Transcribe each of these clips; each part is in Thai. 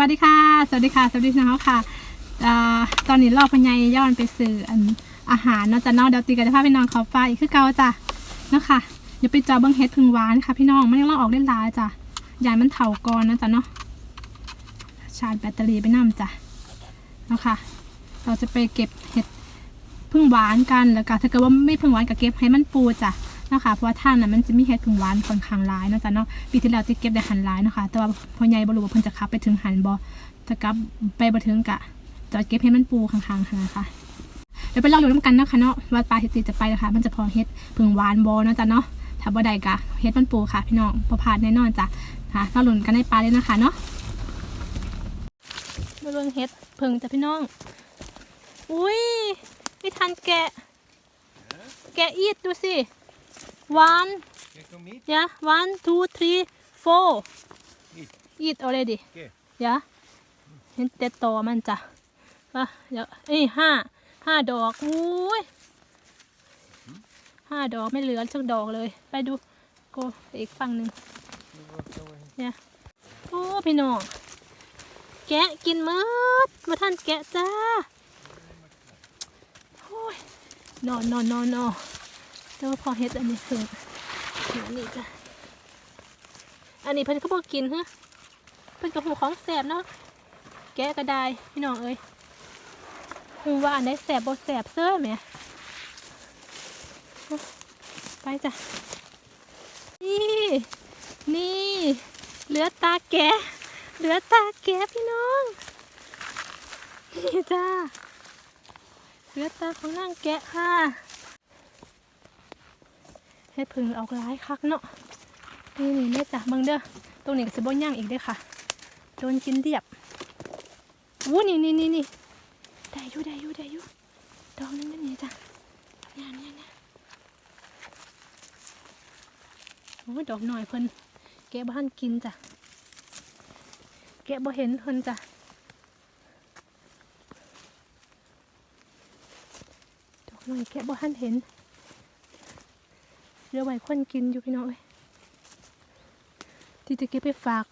วัสดีค่ะ สวัสดีค่ะ สวัสดีน้องค่ะเอ่อตอนนี้รอพญายย้อนไปซื้ออันอาหารเนาะจ้ะน้องเดี๋ยวตีกันจะพาพี่น้องเขาไปอีกคือเก่าจ้ะเนาะค่ะเดี๋ยวไปจอเบิ้งเฮ็ดพึ่งหวานค่ะ พี่น้องมันยังลองออกได้หลายจ้ะยายมันเถาก่อนนะจ้ะเนาะชาร์จแบตเตอรี่ไปนํจ้ะเนาะค่ะ เราจะไปเก็บเห็ดพึ่งหวานกันแล้วก็ถ้าเกิดว่าไม่พึ่งหวานก็เก็บให้มันปูจ้ะ นาะค่ะเพราะว่าท่านน่ะมันจะมีเห็ดพึ่งหวานค่อนข้างหลายเนาะจ้ะเนาะปีที่แล้วที่เก็บได้หันหลายเนาะค่ะแต่ว่าพ่อใหญ่บ่รู้ว่าเพิ่นจะขับไปถึงหันบ่ถ้ากลับไปบ่ถึงกะจะเก็บให้มันปูข้างๆหั้นะคะเดี๋ยวไปลองดูน้ำกันเนาะค่ะเนาะว่าปลาที่ตีจะไปนะคะ มันจะพอเห็ดพึ่งหวานบ่เนาะจ้ะเนาะถ้าบ่ได้กะเห็ดมันปูค่ะพี่น้องบ่พลาดแน่นอนจ้ะค่ะเราลุ้นกันในปลาเลยนะคะเนาะมาเบิ่งเห็ดพึ่งจ้ะพี่น้อง อุ้ยไม่ทันแกะ แกะอีดดูสิ one Can come eat? yeah one two three four Eat. eat already Okay. yeah เห็นแต่ตอมันจ้ะป่ะเดี๋ยวเอ้ยห้าห้าดอกอุ้ยห้าดอกไม่เหลือสักดอกเลย ไปดูโกไปอีกฝั่งหนึ่ง You walk away. เนี่ยโอ้พี่น้องแกะกินหมดมาท่านแกะจ้าโอ้ยนอนนอนนอนนอน เจ้าพอเฮ็ดอันนี้ถึงอันนี้จ้ะอันนี้เพิ่นก็บอกกินฮะเพิ่นกับหูของแสบเนาะแกะก็ได้พี่น้องเอ้ยหูว่าอันไหนแสบบ่แสบเสื้อแหมไปจ้ะนี่นี่เหลือตาแกะเหลือตาแกะพี่น้องนี่จ้าเหลือตาของนางแกะค่ะ เฮ็ดพึ่งออกร้ายคักเนาะนี่นี่แม่จ้ะเบิ่งเด้อตรงนี้ก็สิบ่ย่างอีกเด้อค่ะโดนกินเรียบวู้นี่นี่นี่นี่ได้อยู่ได้อยู่ได้อยู่ดอกนึงนั่นนี่จ้ะเนี่ยเนี่ยเนี่ยโอ้ยดอกหน่อยเพิ่นแกะบ้านกินจ้ะแกะบ่เห็นเพิ่นจ้ะดอกหน่อยแกะบ่ทันเห็น เหลือไว้คนกินอยู่พี่น้องเอ้ยที่จะเก็บไปฝาก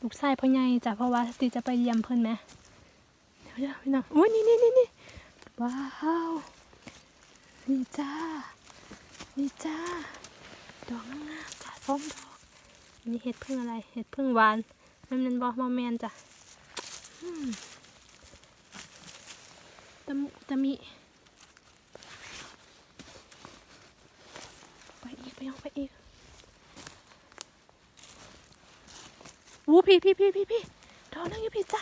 ลูกชายพ่อใหญ่จ้ะเพราะว่าตีจะไปเยี่ยมเพิ่นแหมเดี๋ยวเดี๋ยวพี่น้องอุ้ยนี่นี่นี่นี่ว้าวนี่จ้านี่จ้าดอกงามจ้ะส้มดอกนนี้เห็ดพึ่งอะไรเห็ดพึ่งหวานมันเป็นบอมอแมนจ้ะตะมุตะมิ ไปยังไปอีกอู้พี่พี่พี่พี่พี่ดอนั่งอยู่พี่จ้ะ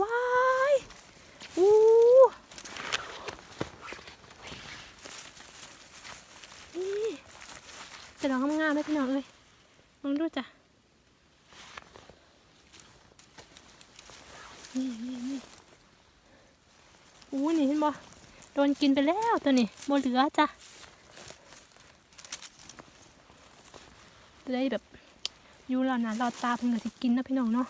ว้ายอู้นี่จะดอกงามๆไหมพี่น้องเอ้ยลองดูจ้ะนี่นี่นี่อู้นี่เห็นบ่โดนกินไปแล้วตัวนี้โมเหลือจ้ะ จะได้แบบอยู่แล้วนะเราตาเพิ่งก็สิกินนะพี่น้องเนาะ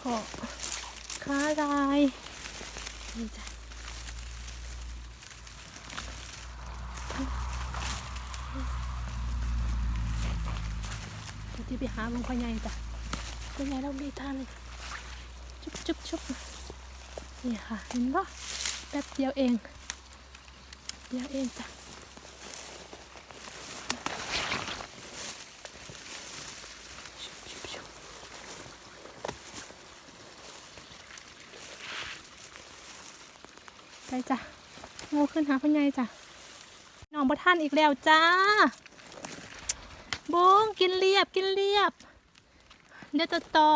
พอค้าลายนี่จ้ะเดี๋ยวที่ไปหามันพ่อใหญ่จ้ะพ่อใหญ่เรามีทางจุ๊บจุ๊บจุ๊บนี่ค่ะเห็นปะแป๊บเดียวเอง เดียวเองจ้ะชุบชุบชุบ ไปจ้ะโง่ขึ้นหาพ่อใหญ่จ้ะน้องบ่ท่านอีกแล้วจ้าบุ้งกินเรียบกินเรียบเดี๋ยวต่อต่อ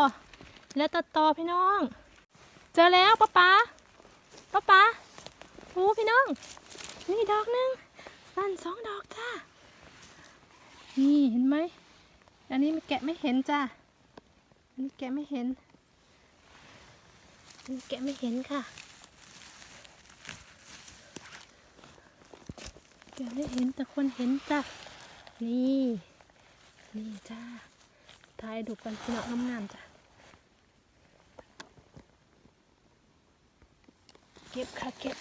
แล้วต่อต่อพี่น้อง เจอแล้วป้าป๋าป้าป๋าโอ้พี่น้อง นี่ดอกหนึ่งสั้นสองดอกจ้านี่เห็นไหมอันนี้แกะไม่เห็นจ้าอันนี้แกะไม่เห็นอันนี้แกะไม่เห็นค่ะ แกะไม่เห็นแต่คนเห็นจ้ะ นี่ นี่จ้าถ่ายดูกันพี่น้องงามๆจ้ะ เก็บค่ะเก็บ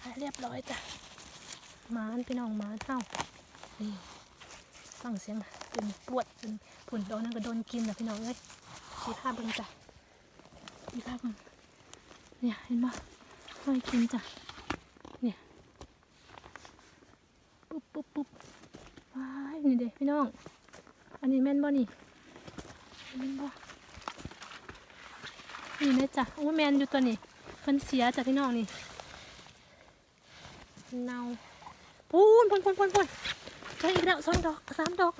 ถ่ายเรียบร้อยจ้ะมานพี่น้องมานเอ้านี่ฟังเสียงเป็นปวดเป็นผุนโดนนั่นก็โดนกินนะพี่น้องเอ้ยมีภาพเบิ่งจ้ะมีภาพเบิ่งเนี่ยเห็นปะห้อยกินจ้ะเนี่ยปุ๊บปุ๊บปุ๊บว้ายนี่เด็ พี่น้อง อันนี้แม่นบ่นี่แม่นบ่นี่นะจ้ะโอ้แมนอยู่ตัวนี้เพิ่นเสียจ้ะพี่น้องนี่เนาปูนปูนปูนปูนปูนเจออีกแล้วสองดอกสามดอก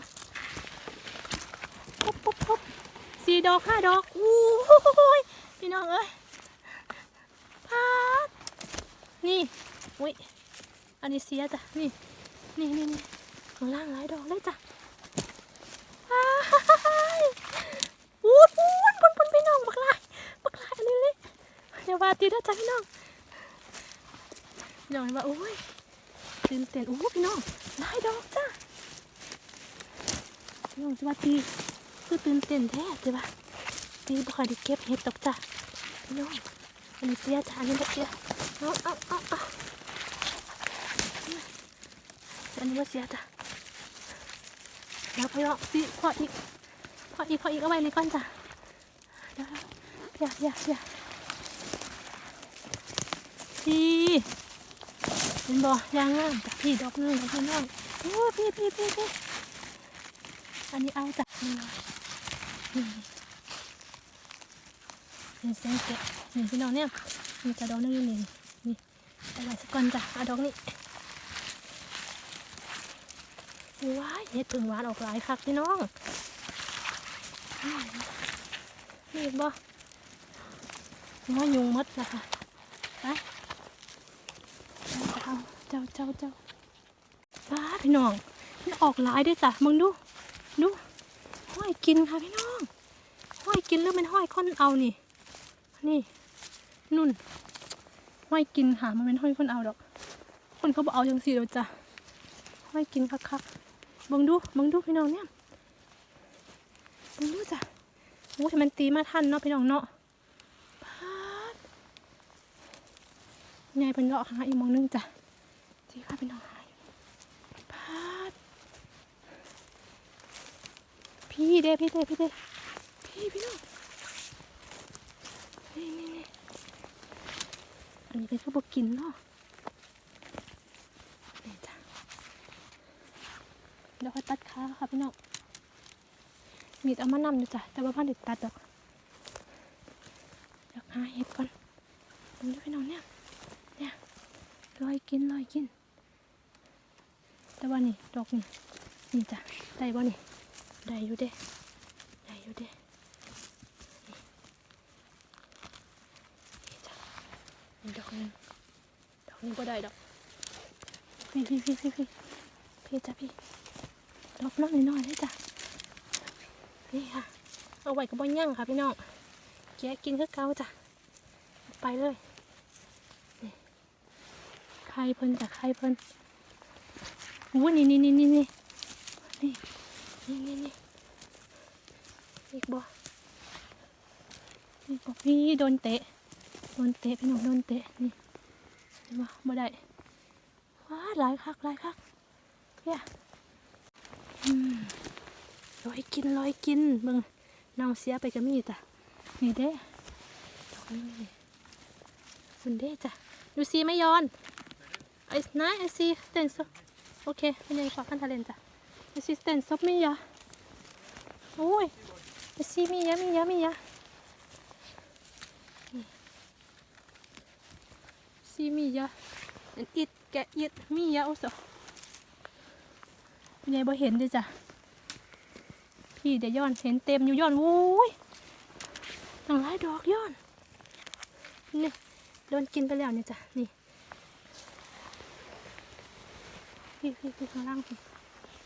ปุ๊บปุ๊บปุ๊บสี่ดอกห้าดอกอู้หูยพี่น้องเอ้ยพาดนี่อุ้ยอันนี้เสียจ้ะนี่นี่นี่นี่างล่างหลายดอกเลยจ้ะอ้ายวูดวูดบนบนพี่น้องบักลายบักลายอันนี้เลยอย่าว่าตีนะจ๊ะพี่น้องพี่น้องว่าโอ้ยตื่นเต้นโอ้พี่น้องหลายดอกจ้ะพี่น้องจะว่าตีคือตื่นเต้นแท้ใช่ปะตีบ่ค่อยได้เก็บเห็ดดอกจ้ะพี่น้องอันนี้เสียจ้ะอันนี้บ่เสียเอาเอาเอาเอาอันนี้บ่เสียจ้ะ เดี๋ยวพอสิพออีกพออีกพออีกเอาไว้เลยก่อนจ้ะเดี๋ยวเดี๋ยวเดี๋ยวเดี๋ยวพี่เป็นบ่ยางงามจ้ะพี่ดอกนึงดอกน้องโอ้พี่พี่พี่พี่อันนี้เอาจ้ะนี่นี่เป็นเส้นเกะนี่พี่น้องเนี่ยมีกระดอกหนึงนี่นี่นี่เอาไว้สักก่อนจ้ะเอาดอกนี้ ว้ายเห็ดถึงหวานออกหลายคักพี่น้องนี่บ่ว่ายุงหมดละค่ะไปเอาเจ้าเจ้าเจ้าป้าพี่น้องมันออกหลายด้วยจ้ะมึงดู ดูห้อยกินค่ะพี่น้อง ห้อยกินแล้วมันห้อยค้นเอานี่ นี่ นุ่น ห้อยกินค่ะมันเป็นห้อยค้นเอาดอก คนเขาบอกเอาอย่างสี่เดียวจ้ะห้อยกินคักๆ บังดูบังดูพี่น้องเนี่ยบังดูจ้ะโอ้ยมันตีมาทันเนาะพี่น้องเนาะพาดไงเป็นเลาะหาอีกมองนึงจ้ะที่พาพี่น้องหาอยู่พาดพี่เด้พี่เด้พี่เด้พี่พี่น้องนี่นี่นี่อันนี้เป็นข้าวบกินเนาะนี่จ้ะ เดี๋ยวค่อยตัดขาค่ะพี่น้องมีดเอามานำอยู่จ้ะแต่ว่าพันเด็ดตัดดอกเดี๋ยวหาเห็ดก่อนดูด้วยพี่น้องเนี่ยเนี่ยลอยกินลอยกิน แต่ว่านี่ดอกนี่นี่จ้ะได้บ่นี่ได้อยู่เด้ได้อยู่เด้มีจ้ะดอกนึงดอกนี้ก็ได้ดอกพี่พี่พี่พี่พี่พี่จ้ะพี่ ดอกน้อยน้อยๆเลยจ้ะนี่ค่ะ เอาไว้กับบ่ยั่งค่ะพี่น้องแกะกินคือเก่าจ้ะไปเลยนี่ไข่เพิ่นจ้ะไข่เพิ่นอู้นี่นี่นี่นี่นี่นี่นี่นี่นี่อีกบ่อีกบ่พี่โดนเตะโดนเตะพี่น้องโดนเตะนี่เห็นบ่บ่ได้ว้าหลายคักหลายคักเนี่ยอืม ลอยกินลอยกินเบิ่งเน่าเสียไปก็มีจ้ะนี่เด้ดอกนี่คุณเด้จ้ะดูซีไม่ย้อนไอ้นายไอซีเต้นซโอเคเป็นยังขอขั้นทะเลนจ้ะไอซีเต้นซบมียะโอ้ยไอซีมียะมียะมียะซีมียะอิดแกะอิดมียะโอ้ สยายบ่เห็นเลยจ้ะพี่เดี๋ยวย้อนเห็นเต็มอยู่ย้อนโอ้ยตั้งหลายดอกย้อนนี่โดนกินไปแล้วเนี่ยจ้ะนี่พี่พี่พี่ข้างล่างพี่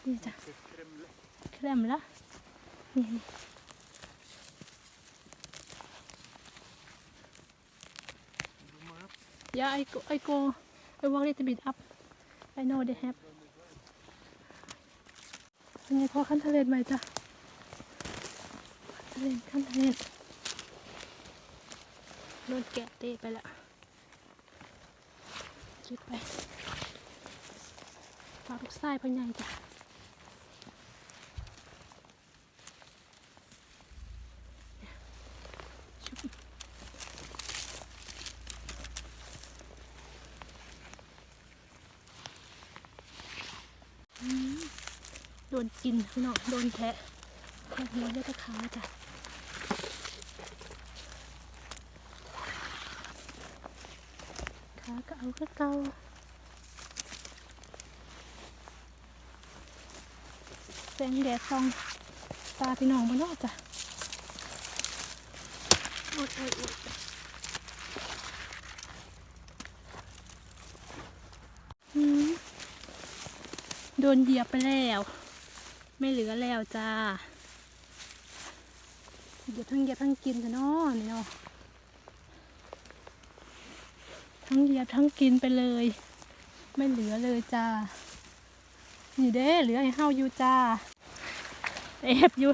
นี่จ้ะแครมละนี่นี่ Yeah, I go, I go, I walk a little bit up. I know they have. เป็นไงพอขั้นทะเลนไหมจ๊ะทะเลนขั้นทะเลนโดนแกะเตะไปละคิดไปฝากลูกไส้พ่อใหญ่จ้ะ กินพี่น้องโดนแทะแทะหัวเลือดขาจ้ะขาก็เอาคือเกาแสงแดดส่องตาพี่น้องมาเนาะจ้ะโอ้ยโอ้ยโอ้ยโดนเหยียบไปแล้ว ไม่เหลือแล้วจ้าเหยียบทั้งเหยียบทั้งกินจ้ะเนาะนี่เนาะทั้งเหยียบทั้งกินไปเลย ไม่เหลือเลยจ้านี่เด้เหลือให้เฮาอยู่จ้าแอบอยู่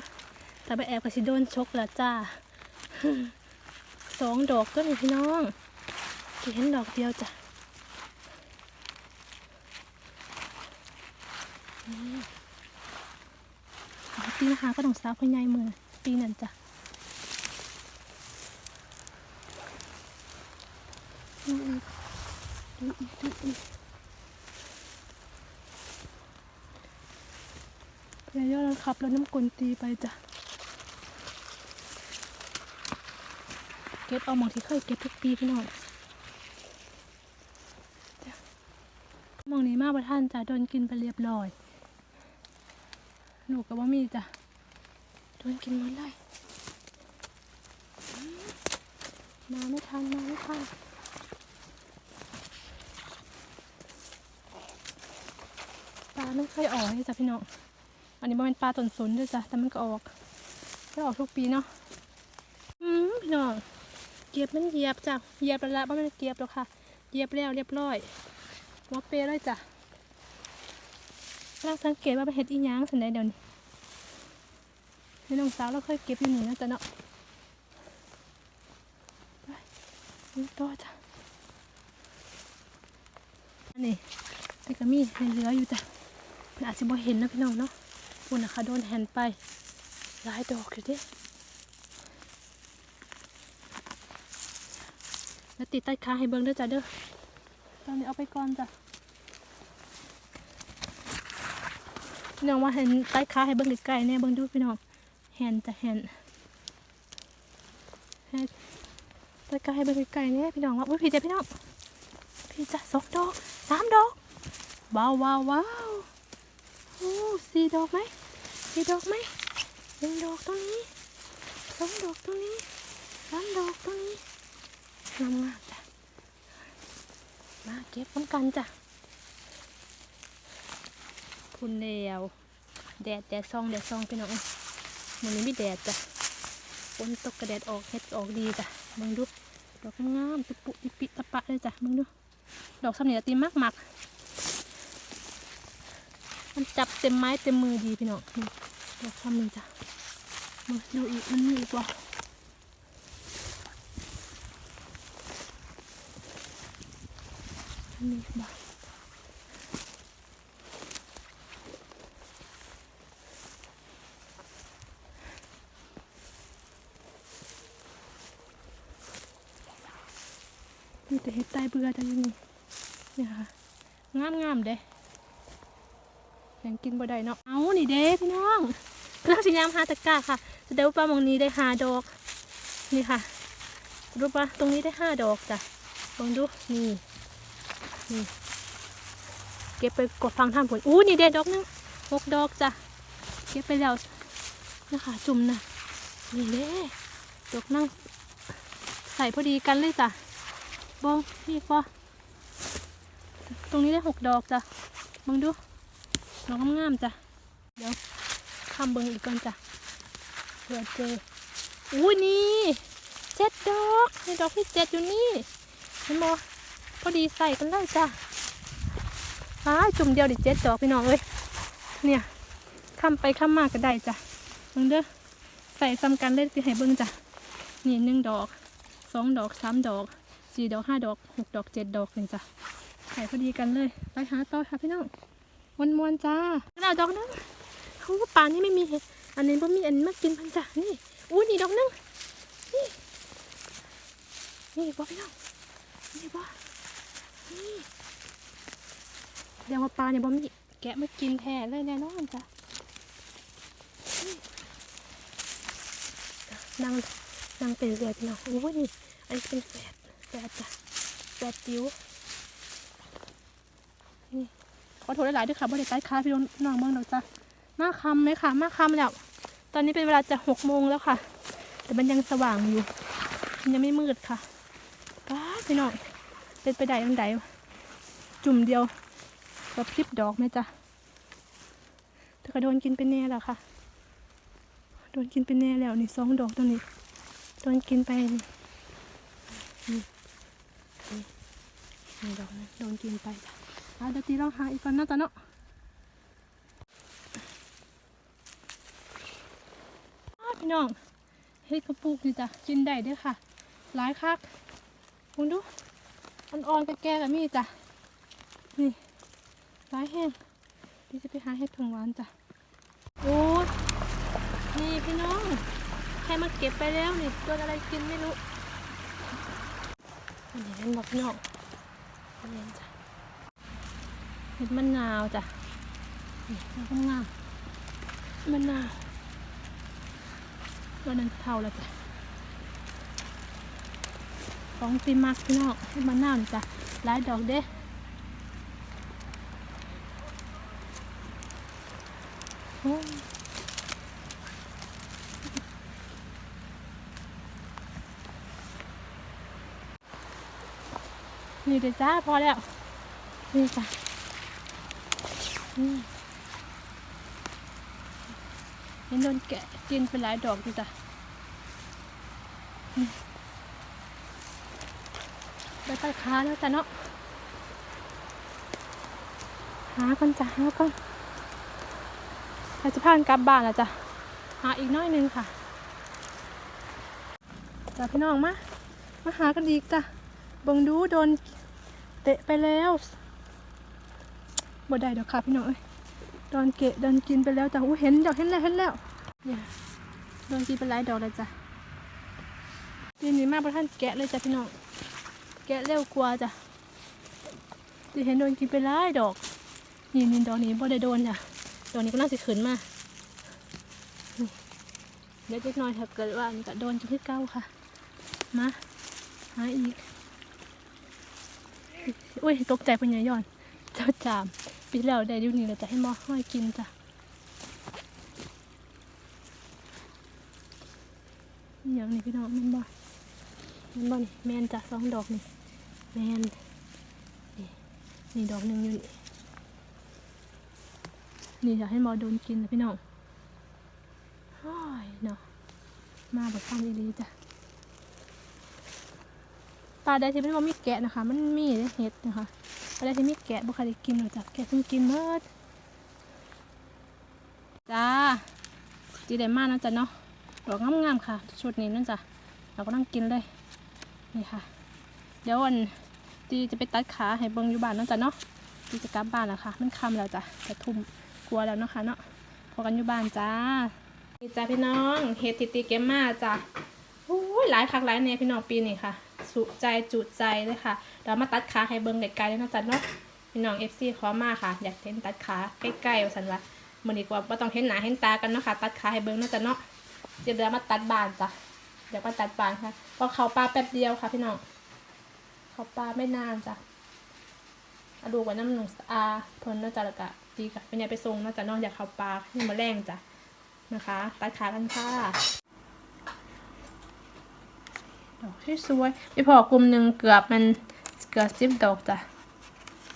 แต่ไปแอบก็สิโดนชกแล้วจ้าสองดอกก็นี่พี่น้องเห็นดอกเดียวจ้ะ นี่ปีนะคะก็ต้องสาวพญายมือปีนั่นจ้ะดูอีกดูอีกดูอีกพยายามขับแล้วน้ำกลนตีไปจ้ะเก็บเอาหมองที่เคยเก็บทุกปีพี่น้องจ้ะหมองนี้มากประท่านจ้ะโดนกินไปเรียบร้อย หนูกับว่ามีจ้ะโดนกินหมดเลยอืมมาไม่ทันมาไม่ทันปลาไม่ค่อยออกเลยจ้ะพี่น้องอันนี้บ่เป็นปลาตนสนด้วยจ้ะแต่มันก็ออกก็ออกทุกปีเนาะอืมพี่น้องเก็บมันเหยียบจ้ะเหยียบแล้วละบ่แมันเก็บแล้วค่ะเหยียบแล้วเรียบร้อยหัวเปรย์เลยจ้ะกำลังสังเกตว่าเป็นเห็ดอีหยางสันใดเดี๋ยวนี้พี่น้องสาวเราเคยเก็บอยู่นี่นะจ๊ะเนาะนี่ต่อจ้ะอันนี้แต่ก็มีให้เหลืออยู่จ้ะเพื่อนอาจจะบ่เห็นนะพี่น้องเนาะคุณนนะคะโดนแฮนไปหลายดอกอยู่ดิแล้วติดใต้ขาให้เบิ้งด้อจ้ะเด้อตอนนี้เอาไปก่อนจ้ะ พี่น้องว่าเห็นใต้ขาให้เบิ้งใกล้ๆเนี่ยเบิ้งดูพี่น้องแฮนจะแฮนแฮนใต้ขาให้เบิ้งใกล้ๆเนี่ยพี่น้องว่าอุ้ยพี่จ้ะพี่น้องพี่จ้ะสองดอกสามดอกว้าวว้าวว้าวโอ้สี่ดอกไหมสี่ดอกไหมหนึ่งดอกตรงนี้สองดอกตรงนี้สามดอกตรงนี้งามมากจ้ะมาเก็บพร้อมกันจ้ะ พุ่นเดียวแดดแดดซองแดดซองพี่น้องมันนี้มีแดดจ้ะฝนตกกระแดดออกเฮ็ดออกดีจ้ะเบิ่งดูดอกงามตุปุติปิตะปะเลยจ้ะเบิ่งดูดอกสำเนียตีมากมักมันจับเต็มไม้เต็มมือดีพี่น้องดอกทำหนึ่งจ้ะมาดูอีกมันมีอีกว่ามีอีกบ่มี แต่เห็ดใต้เบื่อจังนี่นี่ค่ะงามงามๆเด้ยังกินบ่ได้เนาะเอานี่เด้พี่น้องกำลังสิยามหาตะกร้าค่ะแสดงว่าปลาหมองนี้ได้ห้าดอก นี่ค่ะ รู้ปะตรงนี้ได้ห้าดอกจ้ะลองดูนี่นี่เก็บไปกดฟังท่านผลอู้นี่เด้ดอกนึงหกดอกจ้ะเก็บไปแล้วนะคะจุ่มนะนี่เด้ดอกนั่งใส่พอดีกันเลยจ้ะ บองนี่ปอตรงนี้ได้หกดอกจ้ะมองดูดอกงามๆจ้ะเดี๋ยวคำเบิงอีกก่อนจ้ะเผื่อเจออุ้นี่เจ็ดดอกในดอกที่เจ็ดอยู่นี่เห็นบ่พอดีใส่กันเลยจ้ะอ้าจุ่มเดียวดิเจ็ดดอกพี่น้องเอ้ยเนี่ยคำไปคำมาก็ได้จ้ะเบิ่งเด้อใส่ซ้ำกันเลยที่ให้เบิ่งจ้ะนี่หนึ่งดอกสองดอกสามดอก สี่ดอกห้าดอกหกดอกเจ็ดดอกเลยจ้ะขายพอดีกันเลย ไปหาต่อค่ะพี่น้องวันมวนจ้าดาวดอกนึงเขาก็ป่านี่ไม่มีเห็ดอันนี้พ่มีอันมากินพันจ้ะนี่อู้นี่ดอกนึงนี่นี่บ่พี่น้องนี่บอนี่เดี๋ยวมาปลาเนี่ยบอมีแกะมากินแทนเลยแน่นอนจ้ะนั่งนั่งเป็นเสียพี่น้องอู้นี่อันนี้เป็นแฝด แฝดจ้ะแฝดติ้วนี่ขอโทษหลายๆด้วยค่ะบริการค้าพี่น้องน้องเมืองเราจ้ะมาคำไหมค่ะ มาคำแล้ว ตอนนี้เป็นเวลาจะหกโมงแล้วค่ะ แต่มันยังสว่างอยู่มันยังไม่มืดค่ะป้าพี่น้องเป็นไปได้ยังไงจุ่มเดียวแบบพริบดอกไหมจ๊ะแต่ก็โดนกินไปแน่แล้วค่ะ โดนกินไปแน่แล้วนี่สองดอกตัวนี้ โดนกินไปนี่นี่ นี่ดอกนั้นโดนกินไปจ้ะเอาเดี๋ยวตีลองหาอีกก่อนนาะจ้ะเนาะพี่น้องเฮ็ดกระปุกนี่จ้ะกินได้ด้วยค่ะ หลายคักคุณดูอ่อนๆแก่ๆกับมีจ้ะนี่หลายแห้งเดี๋ยวจะไปหาเห็ดผงหวานจ้ะโอ้นี่พี่น้องใครมาเก็บไปแล้วนี่โดนอะไรกินไม่รู้อันนี้เป็นบอกพี่น้อง อันนี้จ้ะเห็ดมะนาวจ้ะนี่แล้วก็งามมะนาววันนั้นเท่าแล้วจ้ะของตีมักพี่น้องเห็ดมะนาวนี่จ้ะหลายดอกเด้โอ้ นี่เดี๋ยวจ้าพอแล้ว นี่จ้ะเห็นโดนแกะกินเป็นหลายดอกดีจ้ะอืมไปตัดขาแล้วจ้ะเนาะหาก่อนจ้ะหาก่อนเราจะพานกลับบ้านแล้วจ้ะหาอีกน้อยนึงค่ะจ้ะพี่น้องมามาหากันอีกจ้ะ เบิ่งดูโดนเตะไปแล้วบ่ได้เดี๋ยวค่ะพี่น้องเอ้ยโดนเกะโดนกินไปแล้วจ้ะอู้เห็นเดี๋ยวเห็นแล้วเห็นแล้วเนี่ยโดนกินไปหลายดอกเลยจ้ะทีนี้มาประท่านแกะเลยจ้ะพี่น้องแกะเร็วกว่าจ้ะที่เห็นโดนกินไปหลายดอกนี่นี่ดอกนี้บ่ได้โดนจ้ะดอกนี้ก็น่าสิขึ้นมาเดี๋ยวเล็กน้อยถ้าเกิดว่าอันนี้ก็โดนกินที่เก้าค่ะมาหาอีก อุ้ยตกใจเป็นไงย้อน เจ้าจามปีแล้วได้ดิวนี้เราจะให้มอห้อยกินจ้ะอหย่างนี้พี่น้องม่นบ่ม่นบ่นี่แมนจ้ะสองดอกนี่แมนนี่นี่ดอกหนึ่งอยู่นี่นี่อยากให้มอโดนกินนะพี่น้องห้อยเนาะมาแบบฟังดีๆจ้ะ ปลาใดที่มันว่ามีแกะนะคะ มันมีเห็ดนะคะปลาใดที่มีแกะบุคคลได้กินหรอจ้ะแกะเพิ่งกินเมื่อจ้าจีได้มากนะจ๊ะเนาะดอกงามๆค่ะ ชุดนี้นั่นจ้ะเราก็นั่งกินเลยนี่ค่ะ เดี๋ยววันจีจะไปตัดขาให้เบิ้งอยู่บ้านนั่นจ้ะเนาะจีจะกลับบ้านแล้วค่ะ มันค่ำแล้วจ้ะจะทุ่มกลัวแล้วเนาะค่ะเนาะพอกันอยู่บ้านจ้านี่จ้าพี่น้องเฮ็ดติดตีเกมมาจ้ะโอ้ยหลายคักหลายเนี่ยพี่น้องปีนี้ค่ะ สุใจจุใจเลยค่ะเดี๋ยวมาตัดขาให้เบิ้งไกลๆเลยนะจ๊ะเนาะพี่น้องเอฟซีขอมาค่ะ อยากเห็นตัดขาใกล้ๆว่าสันว่ามันดีกว่าไม่ต้องเห็นหนาเห็นตากันเนาะค่ะ ตัดขาให้เบิ้งนะจ๊ะเนาะเดี๋ยวเดี๋ยวมาตัดบานจ้ะเดี๋ยวมาตัดบานค่ะเพอเขาปลาแป๊บเดียวค่ะ พี่น้องเขาปลาไม่นานจ้ะอดูไว้น้ำหนุ่มอาเพิ่นนะจ๊ะล้วก็ดีกับเป็นไงไปส่งนะจ๊ะเนาะอยากเขาปลายังมาแรงจ้ะนะคะ ตัดขากันค่ะ ดอกสวยๆพี่พอกลุ่มหนึ่งเกือบมันเกือบสิบดอกจ้ะ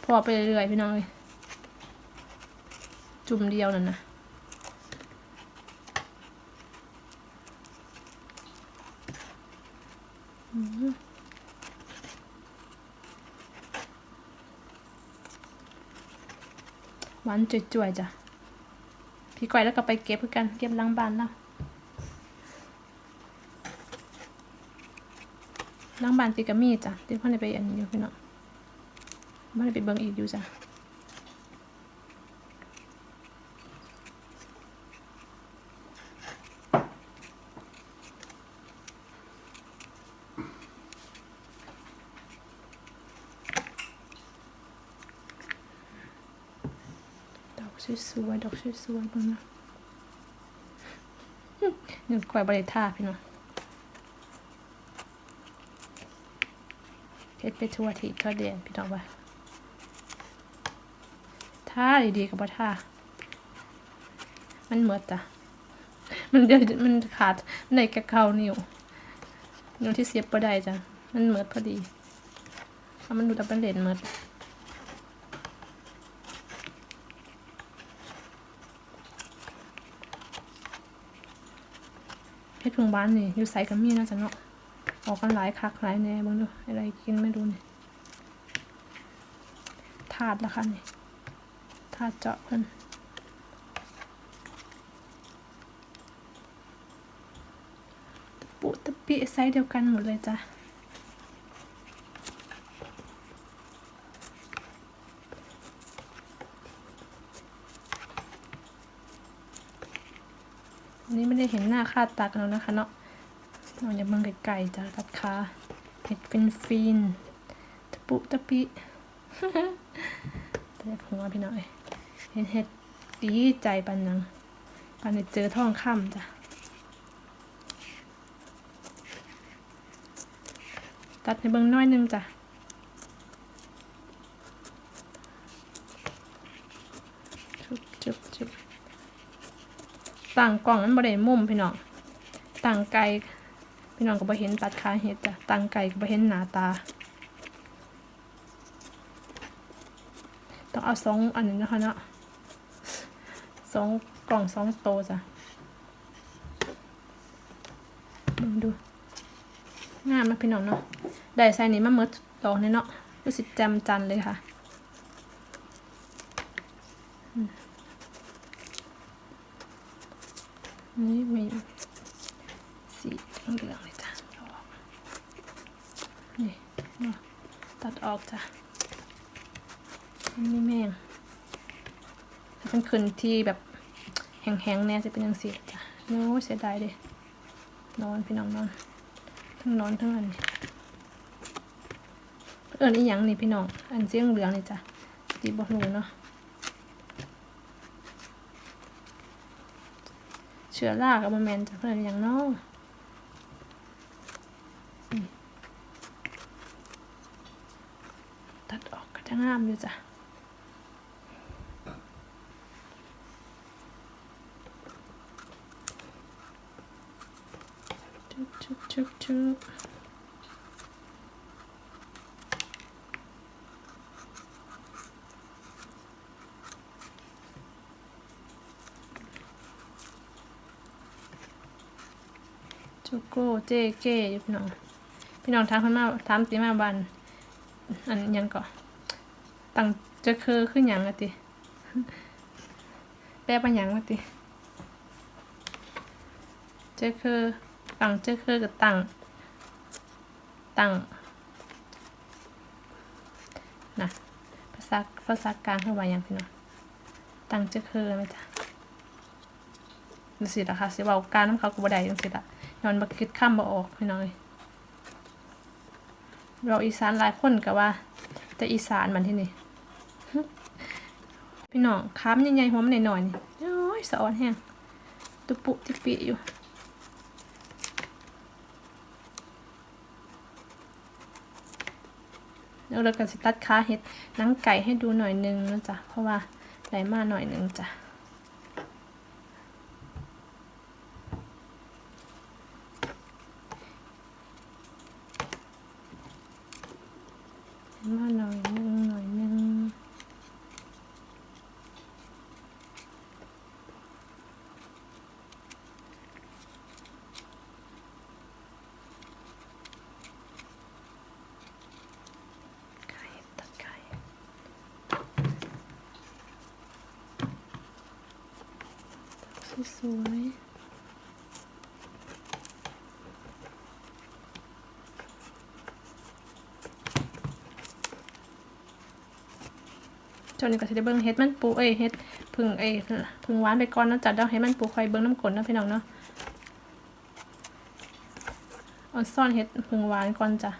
พอไปเรื่อยๆพี่น้องเลยจุ่มเดียวนั่นนะหวานจ่วยๆจ้ะพี่ก้อยแล้วก็ไปเก็บเพื่อกันเก็บล้างบ้านแล้ว ล้างบานปีกามีจ้ะเดี๋ยวพ่อได้ไปอันอยู่พี่น้องพ่อได้ไปเบิ่งอีกอยู่จ้ะดอกสวยๆดอกสวยๆเบิ่งนะหนึ่งควายบริท่าพี่น้อง เฮ็ ดไปทั่วที่ทั่วเดียนพี่น้องว่าท่าดีๆกับบ่าท่ามันเหมือดจ้ะมันเดี๋ยวมันขาดมันได้แค่เขานิ้วนิ้วที่เสียบบ่ได้จ้ะมันเหมือดพอดีเอามันดูดับเบิลเลนเหมือดเฮ็ดพึ่งบ้านนี่อยู่ใส่กับมีเนาะจ้ะเนาะ ออกกันหลายคักหลายแน่บิ่งดูอะไรกินไม่รู้นี่ยถาดละค่ะนี่ถาดเจาะเพิ่นปุตะปิไซส์เดียวกันหมดเลยจ้ะอันนี้ไม่ได้เห็นหน้าค่าตากันแล้วนะคะเนาะ เราอย่าเบิ่งไกลๆจ้ะตัดขาเห็ดฟินฟินตะปุตะปิแต่ผมว่าพี่น้อยเห็นเห็ดดีใจปันยังปันเจอทองคำจ้ะตัดให้เบิ่งน้อยหนึงจ้ะจุบจุบจุบต่างกล่องมันบ่ได้มุมพี่น้องต่างไกล พี่น้องก็บ่เห็นตัดขาเห็ดจ้ะต่างไกลก็บ่เห็นหน้าตา ต้องเอาสองอันนี้นะคะเนาะสองกล่องสองโตจ้ะเบิ่งดูงามนะพี่น้องเนาะได้ใส่นี้มาเมดดอกเนี่ยเนาะรู้สึกแจมจันเลยค่ะนี่มีสีเหลืองๆเลยจ้ะเอาออกนี่เนาะ ตัดออกจ้ะอันนี้แม่งถ้าเป็นคืนที่แบบแห้งๆเนี่ยจะเป็นยังสีจ้ะโน้เสียดายเลยนอนพี่น้องนอนทั้งนอนทั้งอันนี้เอิญอีหยังนี่พี่น้อง อันเสี้ยงเหลืองนี่จ้ะตีบอลูเนาะเชื้อรากับมาแมนจ้ะเพื่อนอหย่างเนาะนี่ตัดออกก็จะงามอยู่จ้ะชุบชุบชุบชุบจูโก้เจเก้ยู่พี่น้องพี่น้องถามคนมาถามตีมาบันอันยังก่อ ตั้งจะคือขึ้นหยังอะติแปลเป็นหยังอะติเจคือตังเจคือกับตังตังนะภาษาภาษากลางคือว่าหยังพี่น้องตังเจคือไหมจ๊ะจังสิละค่ะสิเว้าการน้ำเขาก็บ่ได้จังสิละย้อนบ่คิดคำบ่ออกพี่น้องเอ้ยเราอีสานหลายคนก็ว่า แต่อีสานมันที่นี่ พี่น้องค้ามใหญ่ๆหัวมันหน่อยๆโอ้ยสะออนแห้งตุปุติปิอยู่แล้วเราก็สิตัดขาเห็ดนังไก่ให้ดูหน่อยนึงนะจ๊ะเพราะว่าไหลมาหน่อยนึงจ้ะมาหน่อยนึงไก่ตัดไก่ สวยจนนี้ก็สิได้เบิ่งเฮ็ดมันปูเอ้ยเฮ็ดพึ่งเอ้ยพึ่งหวานไปก่อนนะจัดดอกให้มันปูคอยเบิ่งน้ำกลนนะพี่น้องเนาะเอนซ่อนเฮ็ดพึ่งหวานก่อนจ้ะ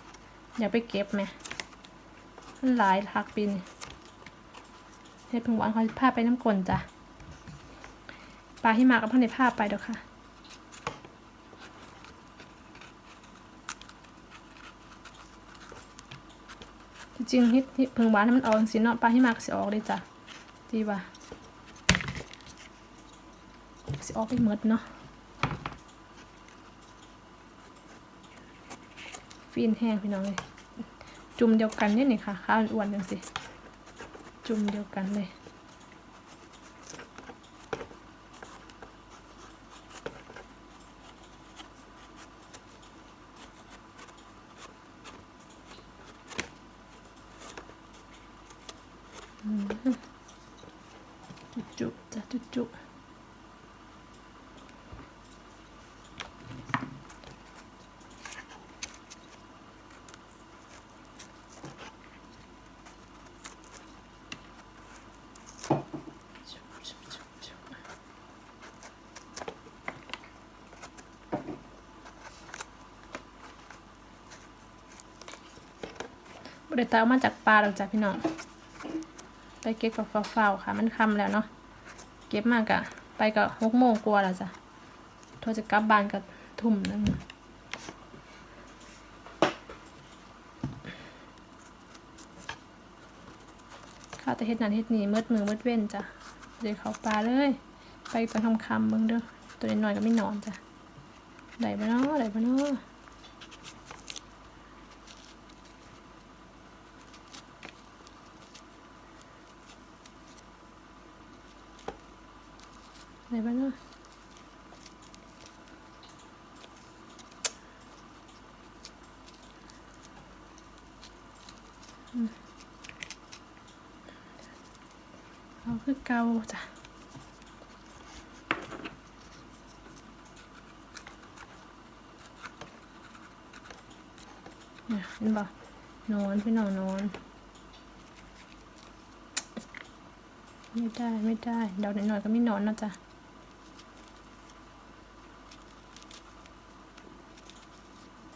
อย่าไปเก็บแม่หลายทักปีนเฮ็ดพึ่งหวานเขาพาไปน้ำกลนจ้ะ ปลาที่มากับพ่อในพาพไปเด้อค่ะ จริงๆเฮ็ดเพิ่งหวานให้มันออกจังซี่เนาะปลาหิมะก็สิออกเลยจ้ะดีว่าสิออกไปหมดเนาะฟีนแห้งพี่น้องเลยจุ่มเดียวกันเนี่ยนี่ค่ะข้าวอ้วนจังสิ จุ่มเดียวกันเลย จุจุจ้ะจุจุ บริตาเอามาจากปลาหรอกจ้ะพี่น้อง ไปเก็บกับเฝ้าๆค่ะ มันค่ำแล้วเนาะ เก็บมากอะไปก็หกโมงกว่าแล้วจ้ะโทรจะกลับบ้านก็ทุ่มนึงข้าวแต่เฮ็ดนั่นเฮ็ดนี่มืดมือมืดเว้นจ้ะเดี๋ยวเขาปลาเลย ไปตอนค่ำเบิ่งเด้อตัวน้อยๆก็ไม่นอนจ้ะได้บ่เนาะได้บ่เนาะได้บ่เนาะอืม เอาคือเก่าจ้ะเนี่ยเห็นปะนอนพี่น้องนอนไม่ได้ไม่ได้เดาหน่อยๆก็ไม่นอนนะจ๊ะ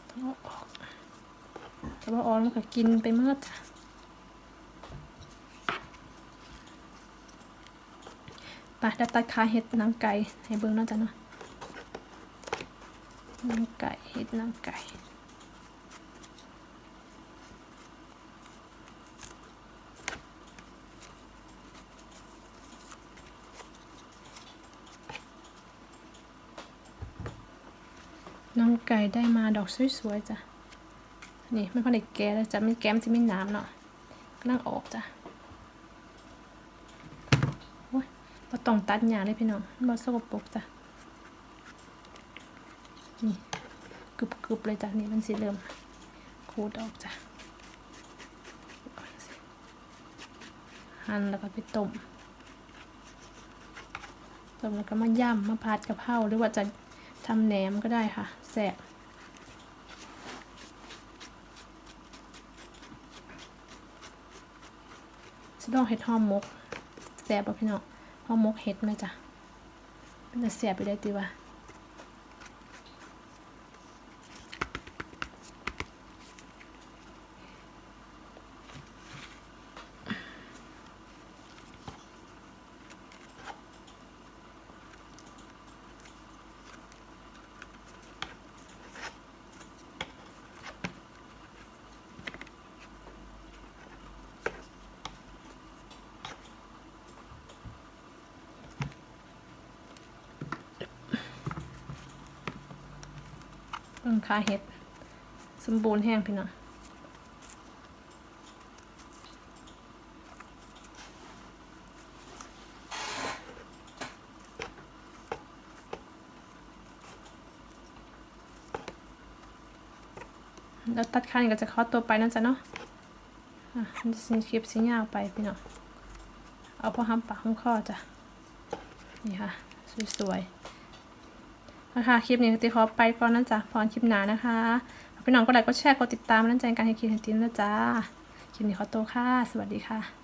ต้องเออกแต่ว่าออนมันก็กินไปเมื่อจ้ะ ไปเดี๋ยวตัดขาเห็ดนังไก่ให้เบิ่งเนาจะเนาะนังไก่เห็ดนังไก่น้องไก่ได้มาดอกสวยๆจ้ะ นี่ไม่พอได้แก้แล้วจ้ะไม่แก้มจะไม่น้ำเนาะกำลังออกจ้ะโอ้ ยเราต้องตัดหญ้าเลยพี่น้องบอสกปรกจ้ะนี่กรึบๆเลยจ้ะนี่มันสิเริ่มขูดออกจ้ะหั่นแล้วก็ไปต้มต้มแล้วก็มาย่ำมาผัดกะเพราหรือว่าจะทำแหนมก็ได้ค่ะแสบสดองเห็ดหอมมกแสบป่ะพี่น้อง หอมมกเฮ็ดไหมจ๊ะมันจะเสบไปได้ตีว่า เบิ่งค่าเห็ด สมบูรณ์แห้งพี่น้องแล้วตัดข้านก็จะเคาะตัวไปนะจ๊ะเนาะอะมันจะสิคลิปสิยาวไปพี่น้องเอาพอห้ำปากห้ำคอจ้ะ นี่ค่ะ สวยๆ นะคะคลิปนี้ติขอไปก่อนนะจ๊ะพรคลิปหนานะคะพี่น้องก็ไลค์ก็แชร์กดติดตามนั่นใจการให้คลิปเห็นตินนะจ๊ะคลิปนี้ขอตัวค่ะ สวัสดีค่ะ